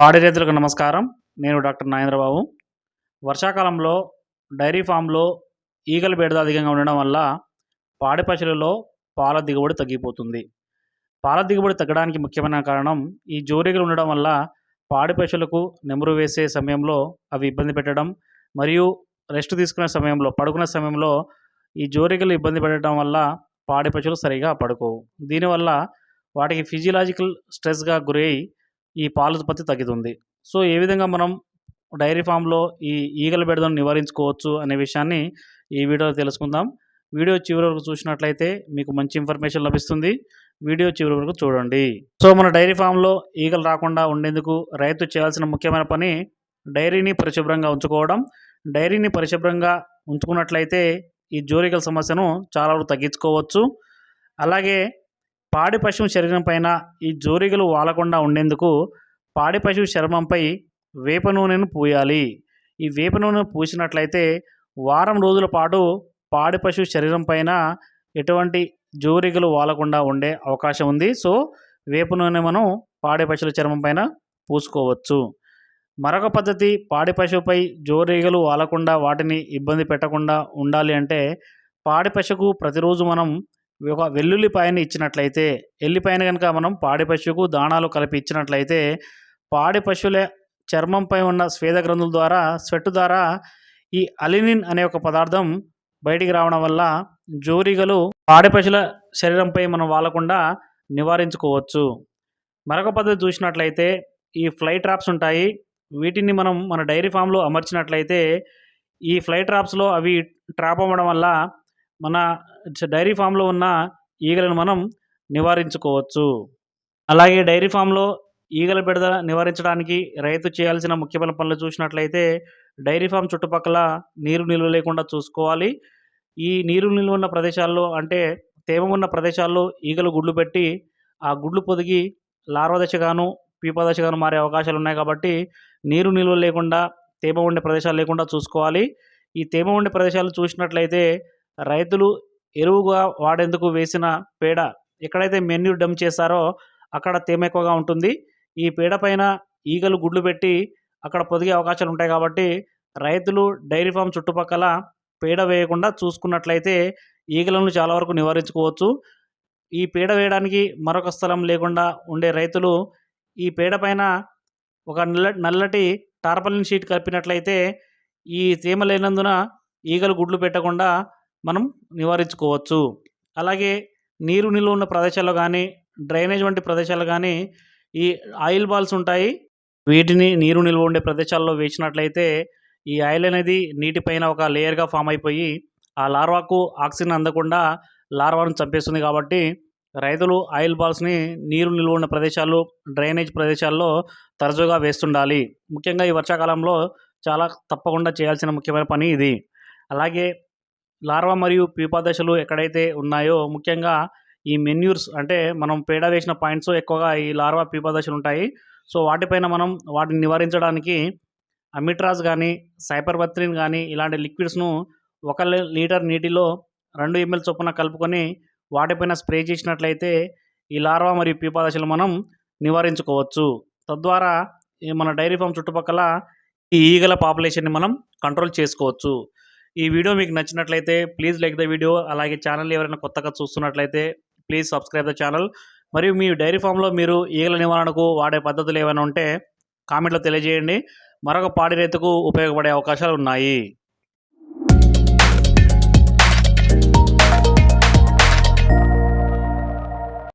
పాడి రైతులకు నమస్కారం. నేను డాక్టర్ నాగేంద్రబాబు. వర్షాకాలంలో డైరీ ఫామ్లో ఈగల బెడద అధికంగా ఉండడం వల్ల పాడి పశువులలో పాల దిగుబడి తగ్గిపోతుంది. పాల దిగుబడి తగ్గడానికి ముఖ్యమైన కారణం ఈ జోరీగలు ఉండడం వల్ల పాడి పశువులకు నెమరు వేసే సమయంలో అవి ఇబ్బంది పెట్టడం మరియు రెస్ట్ తీసుకునే సమయంలో పడుకునే సమయంలో ఈ జోరీగలు ఇబ్బంది పెట్టడం వల్ల పాడి పశువులు సరిగా పడుకోవు. దీనివల్ల వాటికి ఫిజియలాజికల్ స్ట్రెస్గా గురై ఈ పాల ఉత్పత్తి తగ్గుతుంది. సో ఏ విధంగా మనం డైరీ ఫామ్లో ఈ ఈగల బెడదను నివారించుకోవచ్చు అనే విషయాన్ని ఈ వీడియోలో తెలుసుకుందాం. వీడియో చివరి వరకు చూసినట్లయితే మీకు మంచి ఇన్ఫర్మేషన్ లభిస్తుంది. వీడియో చివరి వరకు చూడండి. సో మన డైరీ ఫామ్లో ఈగలు రాకుండా ఉండేందుకు రైతు చేయాల్సిన ముఖ్యమైన పని డైరీని పరిశుభ్రంగా ఉంచుకోవడం. డైరీని పరిశుభ్రంగా ఉంచుకున్నట్లయితే ఈ జోరికల సమస్యను చాలా వరకు తగ్గించుకోవచ్చు. అలాగే పాడి పశువు శరీరం పైన ఈ జోరిగలు వాలకుండా ఉండేందుకు పాడి పశువు చర్మంపై వేప నూనెను పూయాలి. ఈ వేప నూనె పూసినట్లయితే వారం రోజుల పాటు పాడి పశువు శరీరం పైన ఎటువంటి జోరిగలు వాలకుండా ఉండే అవకాశం ఉంది. సో వేప నూనె మనం పాడి పశువుల చర్మం పైన పూసుకోవచ్చు. మరొక పద్ధతి పాడి పశువుపై జోరీగలు వాలకుండా వాటిని ఇబ్బంది పెట్టకుండా ఉండాలి అంటే పాడి పశువుకు ప్రతిరోజు మనం ఒక వెల్లుల్లిపాయని ఇచ్చినట్లయితే ఎల్లిపాయను కనుక మనం పాడి పశువుకు దాణాలు కలిపి ఇచ్చినట్లయితే పాడి పశువుల చర్మంపై ఉన్న స్వేద గ్రంథుల ద్వారా స్వెట్ ద్వారా ఈ అలినిన్ అనే ఒక పదార్థం బయటికి రావడం వల్ల జోరీగలు పాడి పశువుల శరీరంపై మనం వాలకుండా నివారించుకోవచ్చు. మరొక పద్ధతి చూసినట్లయితే ఈ ఫ్లై ట్రాప్స్ ఉంటాయి. వీటిని మనం మన డైరీ ఫామ్లో అమర్చినట్లయితే ఈ ఫ్లై ట్రాప్స్లో అవి ట్రాప్ అవ్వడం వల్ల మన డైరీ ఫామ్లో ఉన్న ఈగలను మనం నివారించుకోవచ్చు. అలాగే డైరీ ఫామ్లో ఈగల బెడద నివారించడానికి రైతు చేయాల్సిన ముఖ్యమైన పనులు చూసినట్లయితే డైరీ ఫామ్ చుట్టుపక్కల నీరు నిల్వ లేకుండా చూసుకోవాలి. ఈ నీరు నిల్వ ఉన్న ప్రదేశాల్లో అంటే తేమ ఉన్న ప్రదేశాల్లో ఈగలు గుడ్లు పెట్టి ఆ గుడ్లు పొదిగి లార్వదశగాను దశగాను దశగాను మారే అవకాశాలు ఉన్నాయి కాబట్టి నీరు నిల్వ లేకుండా తేమ ఉండే ప్రదేశాలు లేకుండా చూసుకోవాలి. ఈ తేమ ఉండే ప్రదేశాలు చూసినట్లయితే రైతులు ఎరువుగా వాడేందుకు వేసిన పేడ ఎక్కడైతే మెన్యూ డమ్ చేస్తారో అక్కడ తేమ ఎక్కువగా ఉంటుంది. ఈ పేడ పైన ఈగలు గుడ్లు పెట్టి అక్కడ పొదిగే అవకాశాలు ఉంటాయి కాబట్టి రైతులు డైరీ ఫామ్ చుట్టుపక్కల పేడ వేయకుండా చూసుకున్నట్లయితే ఈగలను చాలా వరకు నివారించుకోవచ్చు. ఈ పేడ వేయడానికి మరొక స్థలం లేకుండా ఉండే రైతులు ఈ పేడ పైన ఒక నల్ల నల్లటి టార్పలిన్ షీట్ కలిపినట్లయితే ఈ తేమ లేనందున ఈగలు గుడ్లు పెట్టకుండా మనం నివారించుకోవచ్చు. అలాగే నీరు నిల్వ ఉన్న ప్రదేశాల్లో కానీ డ్రైనేజ్ వంటి ప్రదేశాలు కానీ ఈ ఆయిల్ బాల్స్ ఉంటాయి. వీటిని నీరు నిల్వ ఉండే ప్రదేశాల్లో వేసినట్లయితే ఈ ఆయిల్ అనేది నీటిపైన ఒక లేయర్గా ఫామ్ అయిపోయి ఆ లార్వాకు ఆక్సిజన్ అందకుండా లార్వాను చంపేస్తుంది కాబట్టి రైతులు ఆయిల్ బాల్స్ని నీరు నిల్వ ఉన్న ప్రదేశాలు డ్రైనేజ్ ప్రదేశాల్లో తరచుగా వేస్తుండాలి. ముఖ్యంగా ఈ వర్షాకాలంలో చాలా తప్పకుండా చేయాల్సిన ముఖ్యమైన పని ఇది. అలాగే లార్వా మరియు ప్యూపా దశలు ఎక్కడైతే ఉన్నాయో ముఖ్యంగా ఈ మెన్యూర్స్ అంటే మనం పేడ వేసిన పాయింట్స్ ఎక్కువగా ఈ లార్వా ప్యూపా దశలు ఉంటాయి. సో వాటిపైన మనం వాటిని నివారించడానికి అమిట్రాజ్ కానీ సైపర్బత్రిన్ కానీ ఇలాంటి లిక్విడ్స్ను ఒక లీటర్ నీటిలో రెండు ఎంఎల్ చొప్పున కలుపుకొని వాటిపైన స్ప్రే చేసినట్లయితే ఈ లార్వా మరియు ప్యూపా దశలు మనం నివారించుకోవచ్చు. తద్వారా ఈ మన డైరీ ఫామ్ చుట్టుపక్కల ఈ ఈగల పాపులేషన్ని మనం కంట్రోల్ చేసుకోవచ్చు. ఈ వీడియో మీకు నచ్చినట్లయితే ప్లీజ్ లైక్ ద వీడియో. అలాగే ఛానల్ ఎవరైనా కొత్తగా చూస్తున్నట్లయితే ప్లీజ్ సబ్స్క్రైబ్ ద ఛానల్. మరియు మీ డైరీ ఫామ్లో మీరు ఈగల నివారణకు వాడే పద్ధతులు ఏమైనా ఉంటే కామెంట్లో తెలియజేయండి. మరొక పాడి రైతుకు ఉపయోగపడే అవకాశాలు ఉన్నాయి.